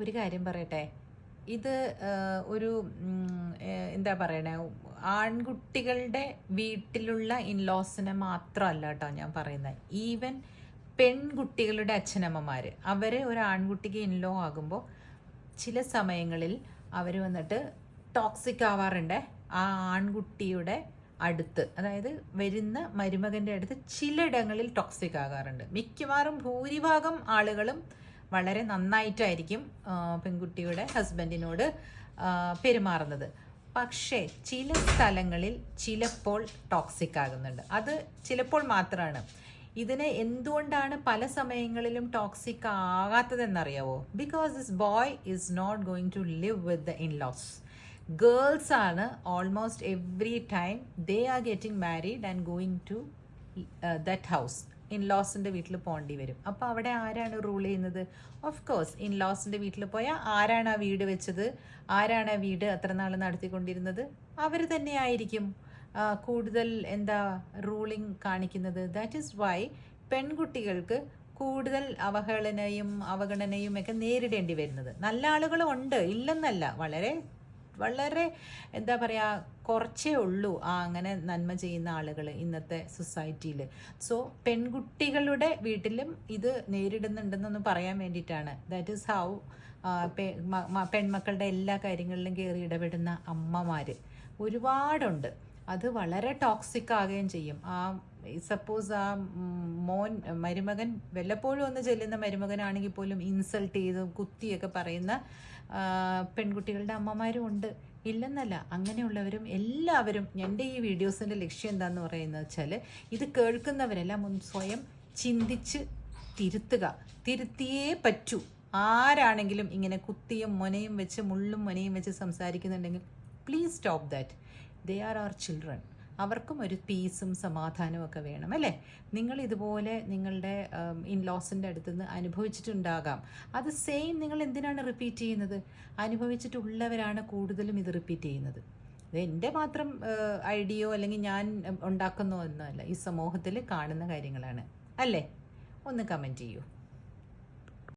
ഒരു കാര്യം പറയട്ടെ. ഇത് ഒരു എന്താ പറയണേ? ആൺകുട്ടികളുടെ വീട്ടിലുള്ള ഇൻലോസിനെ മാത്രമല്ല കേട്ടോ ഞാൻ പറയുന്നത് ഈവൻ പെൺകുട്ടികളുടെ അച്ഛനമ്മമാർ അവർ ഒരു ആൺകുട്ടിക്ക് ഇൻലോ ആകുമ്പോൾ ചില സമയങ്ങളിൽ അവർ വന്നിട്ട് ടോക്സിക് ആവാറുണ്ട്. ആ ആൺകുട്ടിയുടെ അടുത്ത് അതായത് വരുന്ന മരുമകന്റെ അടുത്ത് ചിലയിടങ്ങളിൽ ടോക്സിക് ആകാറുണ്ട്. മിക്കവാറും ഭൂരിഭാഗം ആളുകളും വളരെ നന്നായിട്ടായിരിക്കും പെൺകുട്ടിയുടെ ഹസ്ബൻഡിനോട് പെരുമാറുന്നത്. പക്ഷേ ചില സ്ഥലങ്ങളിൽ ചിലപ്പോൾ ടോക്സിക് ആകുന്നുണ്ട്. അത് ചിലപ്പോൾ മാത്രമാണ് ഇതിന് എന്തുകൊണ്ടാണ് പല സമയങ്ങളിലും toxic ആകാത്തതെന്നറിയാവോ? Because this boy is not going to live with the in laws girls ആണ് almost every time they are getting married and going to that house in ലോസിന്റെ വീട്ടിൽ പോകേണ്ടി വരും. അപ്പോൾ അവിടെ ആരാണ് റൂൾ ചെയ്യുന്നത്? ഓഫ് കോഴ്സ് ഇൻ ലോസിന്റെ വീട്ടിൽ പോയാൽ ആരാണ് ആ വീട് വെച്ചത്? ആരാണ് ആ വീട് അത്ര നാൾ നടത്തിക്കൊണ്ടിരുന്നത്? അവർ തന്നെയായിരിക്കും ആയിരിക്കും കൂടുതൽ എന്താ റൂളിംഗ് കാണിക്കുന്നത്. ദാറ്റ് ഈസ് വൈ പെൺകുട്ടികൾക്ക് കൂടുതൽ അവഹേളനയും അവഗണനയും ഒക്കെ നേരിടേണ്ടി വരുന്നത്. നല്ല ആളുകളും ഉണ്ട് ഇല്ലെന്നല്ല വളരെ വളരെ എന്താ പറയുക കുറച്ചേ ഉള്ളൂ ആ അങ്ങനെ നന്മ ചെയ്യുന്ന ആളുകൾ ഇന്നത്തെ സൊസൈറ്റിയിൽ സോ പെൺകുട്ടികളുടെ വീട്ടിലും ഇത് നേരിടുന്നുണ്ടെന്നൊന്ന് പറയാൻ വേണ്ടിയിട്ടാണ്. ദാറ്റ് ഈസ് ഹൗ പെൺമക്കളുടെ എല്ലാ കാര്യങ്ങളിലും കയറി ഇടപെടുന്ന അമ്മമാർ ഒരുപാടുണ്ട്. അത് വളരെ ടോക്സിക് ആകുകയും ചെയ്യും. ആ സപ്പോസ് ആ മോൻ മരുമകൻ വല്ലപ്പോഴും ഒന്ന് ചെല്ലുന്ന മരുമകനാണെങ്കിൽ പോലും ഇൻസൾട്ട് ചെയ്ത് കുത്തിയൊക്കെ പറയുന്ന പെൺകുട്ടികളുടെ അമ്മമാരും ഉണ്ട്. ഇല്ലെന്നല്ല അങ്ങനെയുള്ളവരും എല്ലാവരും എന്റെ ഈ വീഡിയോസിന്റെ ലക്ഷ്യം എന്താന്ന് പറയുന്നത് വെച്ചാൽ ഇത് കേൾക്കുന്നവരെല്ലാം സ്വയം ചിന്തിച്ച് തിരുത്തുക. തിരുത്തിയേ പറ്റൂ. ആരാണെങ്കിലും ഇങ്ങനെ കുത്തിയും മൊനയും വെച്ച് മുള്ളും മൊനയും വെച്ച് സംസാരിക്കുന്നുണ്ടെങ്കിൽ please stop that they are our children അവർക്കും ഒരു പീസും സമാധാനവും ഒക്കെ വേണം അല്ലേ? നിങ്ങൾ ഇതുപോലെ നിങ്ങളുടെ ഇൻലോസിന്റെ അടുത്ത് നിന്ന് അനുഭവിച്ചിട്ടുണ്ടാകാം. അത് സെയിം നിങ്ങൾ എന്തിനാണ് റിപ്പീറ്റ് ചെയ്യുന്നത്? അനുഭവിച്ചിട്ടുള്ളവരാണ് കൂടുതലും ഇത് റിപ്പീറ്റ് ചെയ്യുന്നത്. ഇത് എന്റെ മാത്രം ഐഡിയോ അല്ലെങ്കിൽ ഞാൻ ഉണ്ടാക്കുന്നോ എന്നല്ല. ഈ സമൂഹത്തിൽ കാണുന്ന കാര്യങ്ങളാണ്. അല്ലേ? ഒന്ന് കമന്റ് ചെയ്യൂ.